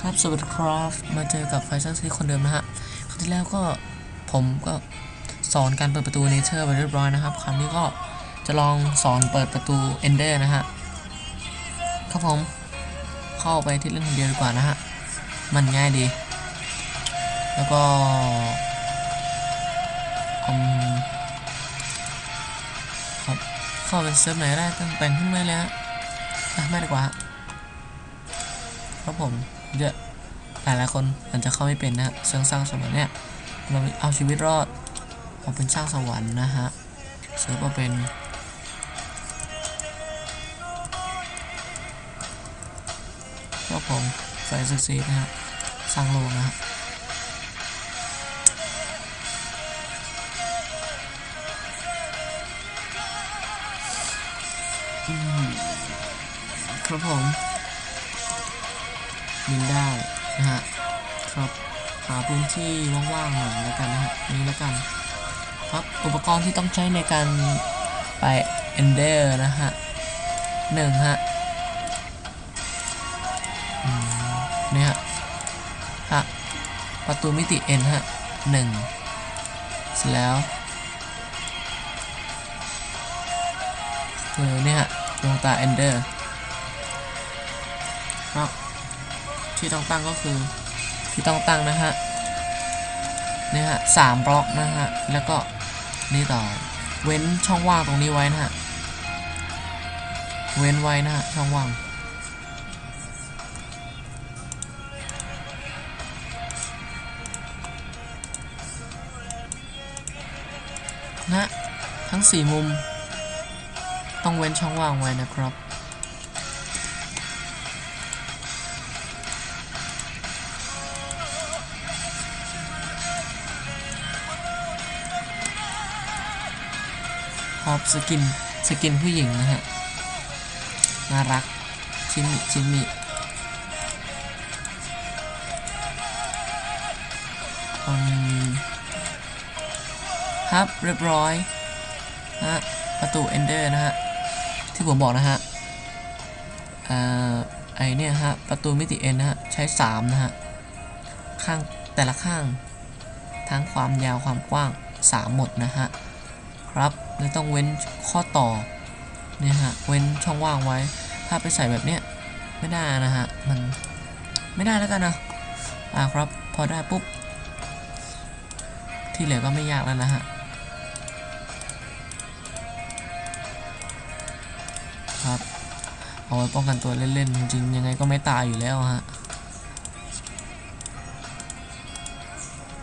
ครับสวัสดีครับมาเจอกับไฟซักซีคนเดิมนะฮะครั้งที่แล้วก็ผมก็สอนการเปิดประตูเนเธอร์ไปเรียบร้อยนะครับครั้งนี้ก็จะลองสอนเปิดประตูเอนเดอร์นะฮะครับผมเข้าไปที่เล่นคนเดียวดีกว่านะฮะมันง่ายดี แล้วก็อืมครับเข้าเป็นเซิร์ฟไหนได้ตั้งแต่งขึ้นมาเลยฮะไม่ดีกว่าครับผม เยอะหลายหลายคนอาจจะเข้าไม่เป็นนะฮะเชิงสร้างสวรรค์เนี่ยเราเอาชีวิตรอดเอาเป็นสร้างสวรรค์นะฮะเซิร์ฟเอาเป็นครับผมไฟซักซีนะฮะสร้างโลนะฮะอืมครับผม บินได้นะฮะครับหาพื้นที่ว่างๆหน่อยแล้วกันนะฮะนี่แล้วกัน ครับอุปกรณ์ที่ต้องใช้ในการไป Ender นะฮะหนึ่งฮะเนี่ยฮะประตูมิติ N ฮะหนึ่งเสร็จแล้วคือเนี่ยฮะดวงตา Ender ครับ ที่ต้องตั้งก็คือที่ต้องตั้งนะฮะเนี่ยฮะสามบล็อกนะฮะแล้วก็นี่ต่อเว้นช่องว่างตรงนี้ไว้นะฮะเว้นไว้นะฮะช่องว่างนะทั้งสี่มุม ต้องเว้นช่องว่างไว้นะครับ พอบสกินสกินผู้หญิงนะฮะน่ารักชิมิชิมิอืมครับเรียบร้อยฮะประตูเอนเดอร์นะฮะที่ผมบอกนะฮะอ่าไอเนี่ยฮะประตูมิติเอ็นนะฮะใช้ 3 นะฮะข้างแต่ละข้างทั้งความยาวความกว้าง 3 หมดนะฮะ ครับเลยต้องเว้นข้อต่อเนี่ยฮะเว้นช่องว่างไว้ ถ้าไปใส่แบบเนี้ยไม่ได้นะฮะมันไม่ได้แล้วกันนะอ่าครับพอได้ปุ๊บที่เหลือก็ไม่ยากแล้วนะฮะครับเอาไว้ป้องกันตัวเล่นๆจริงๆยังไงก็ไม่ตายอยู่แล้วฮะ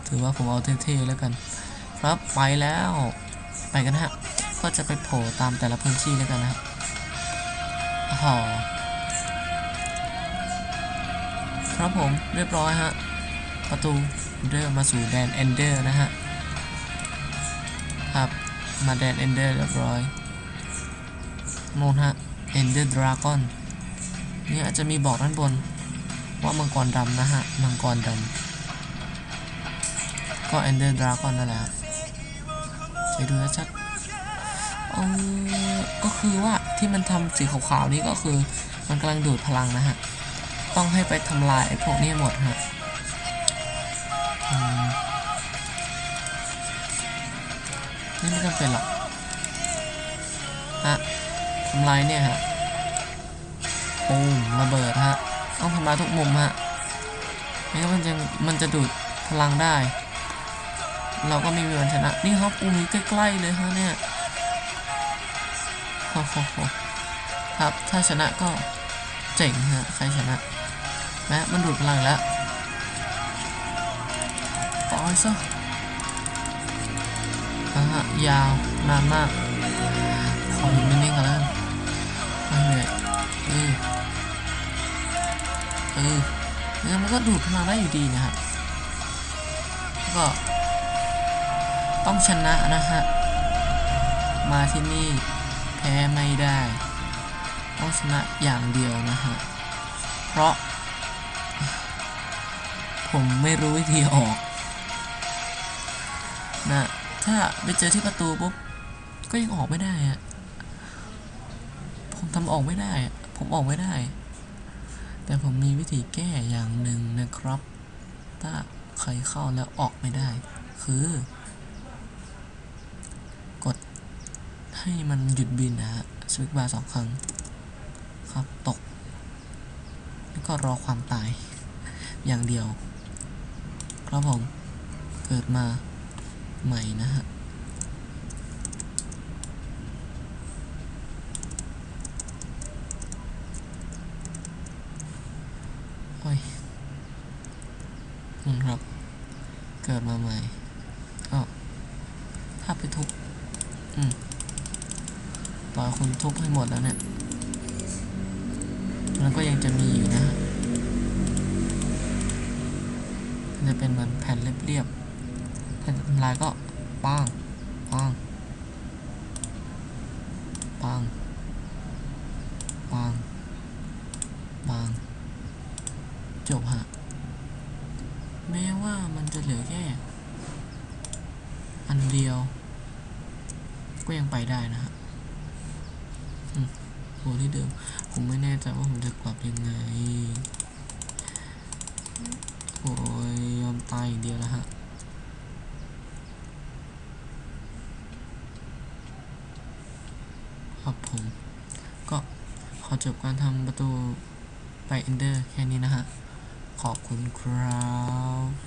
ถือว่าผมเอาเท่ๆแล้วกัน ครับไปแล้ว ไปกันนะฮะ ก็จะไปโผล่ตามแต่ละพื้นที่แล้วกันนะครับอ๋อครับผมเรียบร้อยฮะ ประตูเดินมาสู่แดนเอนเดอร์นะฮะ ครับ มาแดนเอนเดอร์เรียบร้อยโน่นฮะเอนเดอร์ดราก้อนนี่อาจจะมีบอกด้านบนว่ามังกรดำนะฮะ มังกรดำก็เอนเดอร์ดราก้อนนั่นแหละ ไปดูชัดเออก็คือว่าที่มันทำสีขาวๆนี่ก็คือ มันกำลังดูดพลังนะฮะ ต้องให้ไปทำลายไอ้พวกนี้หมดฮะนี่ไม่จำเป็นหรอกฮะทำลายเนี่ยฮะปูมระเบิดฮะ ต้องทำลายทุกมุมฮะไม่งั้นมันจะมันจะดูดพลังได้ เราก็ไม่มีวันชนะ นี่ครับอุ้ยใกล้ๆเลยฮะเนี่ยโอ้โหครับ ถ้าชนะก็เจ๋งฮะใครชนะแม้มันดูดพลังแล้วปล่อยซะอะฮะยาวนานมาก ขออยู่นิ่งๆกันแล้วกันไม่เหนื่อยเออเอองั้นมันก็ดูดพลังได้อยู่ดีนะครับก็ ต้องชนะนะฮะ มาที่นี่แพ้ไม่ได้ ต้องชนะอย่างเดียวนะฮะ เพราะ ผมไม่รู้วิธีออกนะถ้าไปเจอที่ประตูปุ๊บก็ยังออกไม่ได้อะผมทำออกไม่ได้ ผมออกไม่ได้ แต่ผมมีวิธีแก้อย่างหนึ่งนะครับ ถ้าใครเข้าแล้วออกไม่ได้ คือ กดให้มันหยุดบินนะฮะสวิตช์บาร์สองครั้งครับตก แล้วก็รอความตายอย่างเดียว ครับผม เกิดมาใหม่นะฮะโอ้ยนั่นครับ เกิดมาใหม่ก็ถ้าไปทุบ ต่อคุณทุบให้หมดแล้วเนี่ยมันก็ยังจะมีอยู่นะฮะจะเป็นเหมือนแผ่นเรียบๆถ้าทำลายก็ปังปังปังปังปังจบฮะแม้ว่ามันจะเหลือแค่อันเดียว ก็ยังไปได้นะฮะอืมโหที่เดิม ผมไม่แน่ใจว่าผมจะกลับยังไง โอ้ยยอมตายอย่างเดียวแล้วฮะครับผม ก็ขอจบการทำประตูไปเอนเดอร์แค่นี้นะฮะ ขอบคุณครับ